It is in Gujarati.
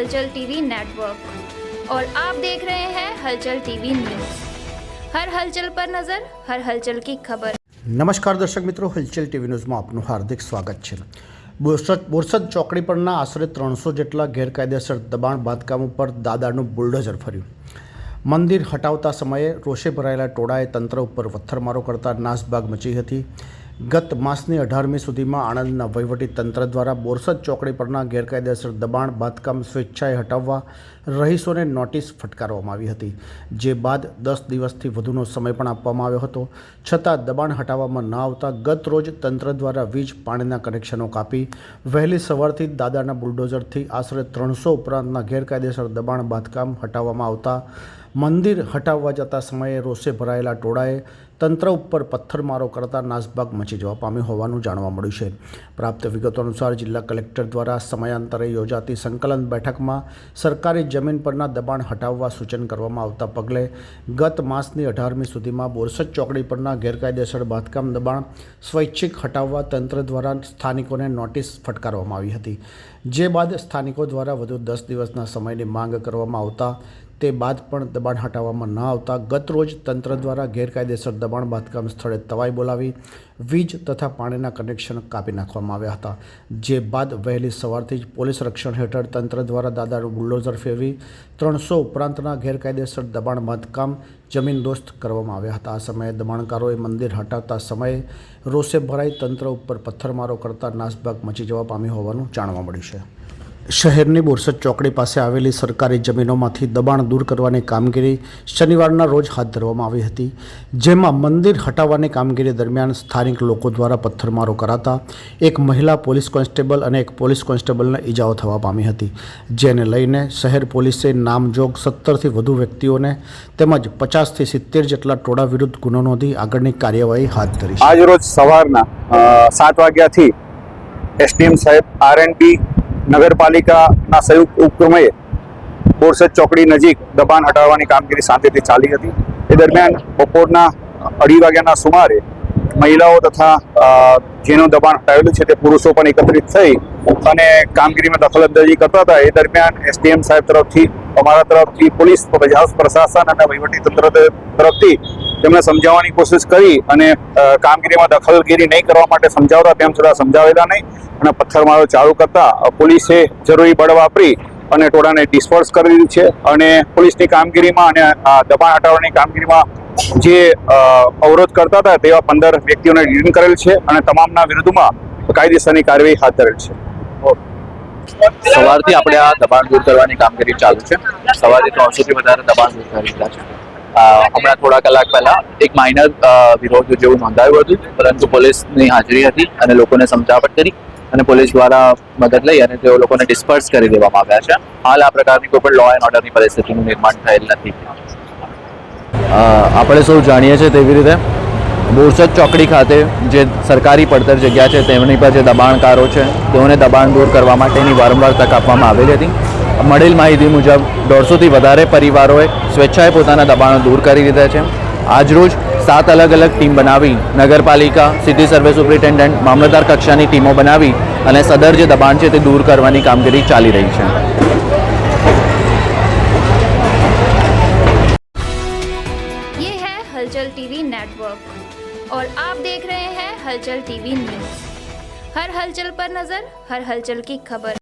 हलचल टीवी नेटवर्क और आप देख रहे हैं हलचल टीवी न्यूज हर हलचल पर नजर हर हलचल की खबर નમસ્કાર દર્શક મિત્રો હલચલ ટીવી ન્યૂઝમાં આપનું હાર્દિક સ્વાગત છે બોરસદ બોરસદ ચોકડી પરના આશરે ત્રણસો જેટલા ગેરકાયદેસર દબાણ બાંધકામ ઉપર દાદાનું બુલડોઝર ફર્યું મંદિર હટાવતા સમયે રોષે ભરાયેલા ટોળાએ તંત્ર ઉપર પથ્થરમારો કરતા નાસભાગ મચી હતી ગત માસની અઢારમી સુધીમાં આણંદના વહીવટી તંત્ર દ્વારા બોરસદ ચોકડી પરના ગેરકાયદેસર દબાણ, બાંધકામ સ્વેચ્છાએ હટાવવા રહીશોને નોટિસ ફટકારવામાં આવી હતી. જે બાદ દસ દિવસથી વધુનો સમય પણ આપવામાં આવ્યો હતો. છતાં દબાણ હટાવવામાં ન આવતા ગત રોજ તંત્ર દ્વારા વીજ પાણીના કનેક્શનો કાપી વહેલી સવારથી દાદાના બુલડોઝરથી આશરે ત્રણસો ઉપરાંતના ગેરકાયદેસર દબાણ, બાંધકામ હટાવવામાં આવતા મંદિર હટાવવા જતા સમયે રોષે ભરાયેલા ટોળાએ તંત્ર ઉપર પથ્થરમારો કરતા નાસભાગ મચી જવા પામ્યો હોવાનું જાણવા મળ્યું છે. પ્રાપ્ત વિગતો અનુસાર જિલ્લા કલેક્ટર દ્વારા સમયાંતરે યોજાતી સંકલન બેઠકમાં સરકારી જમીન પરના દબાણ હટાવવા સૂચન કરવામાં આવતા પગલે ગત માસની અઢારમી સુધીમાં બોરસદ ચોકડી પરના ગેરકાયદેસર બાંધકામ દબાણ સ્વૈચ્છિક હટાવવા તંત્ર દ્વારા સ્થાનિકોને નોટિસ ફટકારવામાં આવી હતી. જે બાદ સ્થાનિકો દ્વારા વધુ દસ દિવસના સમયની માંગ કરવામાં આવતા તે બાદ પણ દબાણ હટાવવામાં ન આવતા ગત રોજ તંત્ર દ્વારા ગેરકાયદેસર દબાણ બાંધકામ સ્થળે તવાઈ બોલાવી, વીજ તથા પાણીના કનેક્શન કાપી નાખવામાં આવ્યા હતા. જે બાદ વહેલી સવારથી જ પોલીસ રક્ષણ હેઠળ તંત્ર દ્વારા દાદાનું બુલડોઝર ફેરવી ત્રણસો ઉપરાંતના ગેરકાયદેસર દબાણ બાંધકામ જમીન દોસ્ત કરવામાં આવ્યા હતા. આ સમયે દબાણકારોએ મંદિર હટાવતા સમયે રોષે ભરાઈ તંત્ર ઉપર પથ્થરમારો કરતા નાસભાગ મચી જવા પામ્યો હોવાનું જાણવા મળ્યું છે. શહેરની બોરસદ ચોકડી પાસે આવેલી સરકારી જમીનોમાંથી દબાણ દૂર કરવાની કામગીરી શનિવારના રોજ હાથ ધરવામાં આવી હતી, જેમાં મંદિર હટાવવાની કામગીરી દરમિયાન સ્થાનિક લોકો દ્વારા પથ્થરમારો કરાતા એક મહિલા પોલીસ કોન્સ્ટેબલ અને એક પોલીસ કોન્સ્ટેબલને ઈજાઓ થવા પામી હતી. જેને લઈને શહેર પોલીસે નામજોગ સત્તરથી વધુ વ્યક્તિઓને તેમજ પચાસથી સિત્તેર જેટલા ટોળા વિરુદ્ધ ગુનો નોંધી આગળની કાર્યવાહી હાથ ધરી છે. આજ રોજ સવારના સાત વાગ્યાથી એસડીએમ સાહેબ આરએનબી નગરપાલિકાના સંયુક્ત ઉપક્રમે બોરસદ ચોકડી નજીક દબાણ હટાવવાની કામગીરી શાંતિથી ચાલી હતી. એ દરમિયાન બપોરના અઢી વાગ્યાના સુમારે મહિલાઓ તથા જેનું દબાણ હટાવેલું છે તે પુરુષો પણ એકત્રિત થઈ અને કામગીરીમાં દખલઅંદાજી કરતા હતા. એ દરમિયાન એસડીએમ સાહેબ તરફથી, અમારા તરફથી, પોલીસ પ્રજા- પ્રશાસન અને વહીવટી તંત્ર તરફથી તેમને સમજાવવાની કોશિશ કરી અને કામગીરીમાં દખલગીરી નહીં કરવા માટે સમજાવતા તેમ છતાં સમજાવેલા નહીં અને પથ્થરમારો ચાલુ કરતા પોલીસે જરૂરી બળ વાપરી અને ટોળાને ડિસ્પર્સ કરી દીધું છે અને પોલીસની કામગીરીમાં અને દબાણ હટાવવાની કામગીરીમાં જે અવરોધ કરતા હતા તેવા પંદર વ્યક્તિઓને ડિટેન કરેલ છે અને તમામના વિરુદ્ધમાં કાયદેસરની કાર્યવાહી હાથ ધરેલ છે. સવારથી આપણે આ દબાણ દૂર કરવાની કામગીરી ચાલુ છે. સવારથી ત્રણસોથી વધારે દબાણ દૂર કરી દીધા છે. હમણાં થોડા કલાક પહેલા એક માઇનર વિરોધ જેવું નોંધાયું હતું, પરંતુ પોલીસની હાજરી હતી અને લોકોને સમજાવટ કરી અને પોલીસ દ્વારા મદદ લઈ અને તેઓ લોકોને ડિસ્પર્સ કરી દેવામાં આવ્યા છે. હાલ આ પ્રકારની કોઈ પણ લો એન્ડ ઓર્ડરની પરિસ્થિતિનું નિર્માણ થયેલ નથી. આપણે સૌ જાણીએ છીએ તેવી રીતે બોરસદ ચોકડી ખાતે જે સરકારી પડતર જગ્યા છે, તેમની પર જે દબાણકારો છે, તેઓને દબાણ દૂર કરવા માટેની વારંવાર તક આપવામાં આવેલી હતી. મળેલ માહિતી મુજબ દોઢસોથી વધારે પરિવારોએ સ્વેચ્છાએ પોતાના દબાણો દૂર કરી દીધા છે આજરોજ સાત અલગ અલગ ટીમ બનાવી નગરપાલિકા સિટી સર્વે સુપ્રિન્ટેન્ડન્ટ મામલતદાર કક્ષાની ટીમો બનાવી અને સદર જે દબાણ છે તે દૂર કરવાની કામગીરી ચાલી રહી છે ये है हलचल टीवी नेटवर्क और आप देख रहे हैं हलचल टीवी न्यूज हर हलचल पर नजर हर हलचल की खबर